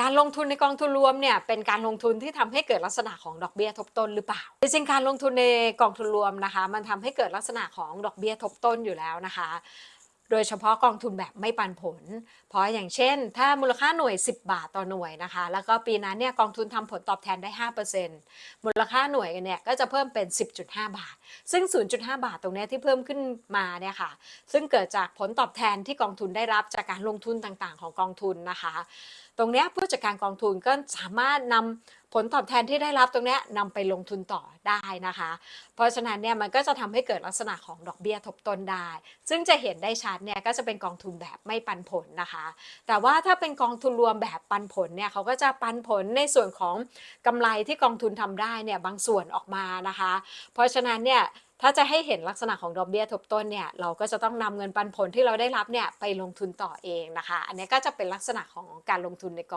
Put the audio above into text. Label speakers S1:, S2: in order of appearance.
S1: การลงทุนในกองทุนรวมเนี่ยเป็นการลงทุนที่ทำให้เกิดลักษณะของดอกเบี้ยทบต้นหรือเปล่าจริงๆการลงทุนในกองทุนรวมนะคะ มันทำให้เกิดลักษณะของดอกเบี้ยทบต้นอยู่แล้วนะคะ โดยเฉพาะกองทุนแบบไม่ปันผล เพราะอย่างเช่น ถ้ามูลค่าหน่วย 10 บาทต่อหน่วยนะคะ แล้วก็ปีนั้นเนี่ยกองทุนทำผลตอบแทนได้ 5%มูลค่าหน่วยกันเนี่ยก็จะเพิ่มเป็น 10.5 บาท ซึ่ง 0.5 บาทตรงนี้ที่เพิ่มขึ้นมาเนี่ยค่ะ ซึ่งเกิดจากผลตอบแทนที่กองทุนได้รับจากการลงทุนต่างๆ ของกองทุนนะคะ ตรงนี้ผู้จัดการกองทุนก็สามารถนำ ผลตอบแทนที่ได้รับตรงนี้นำไปลงทุนต่อได้นะคะ เพราะฉะนั้นเนี่ยมันก็จะทำให้เกิดลักษณะของดอกเบี้ยทบต้นได้ ซึ่งจะเห็นได้ชัดเนี่ยก็จะเป็นกองทุนแบบไม่ปันผลนะคะ แต่ว่าถ้าเป็นกองทุนรวมแบบปันผลเนี่ยเขาก็จะปันผลในส่วนของกำไรที่กองทุนทำได้เนี่ยบางส่วนออกมานะคะ เพราะฉะนั้นเนี่ยถ้าจะให้เห็นลักษณะของดอกเบี้ยทบต้นเนี่ยเราก็จะต้องนำเงินปันผลที่เราได้รับเนี่ยไปลงทุนต่อเองนะคะ อันนี้ก็จะเป็นลักษณะของการลงทุนในกอง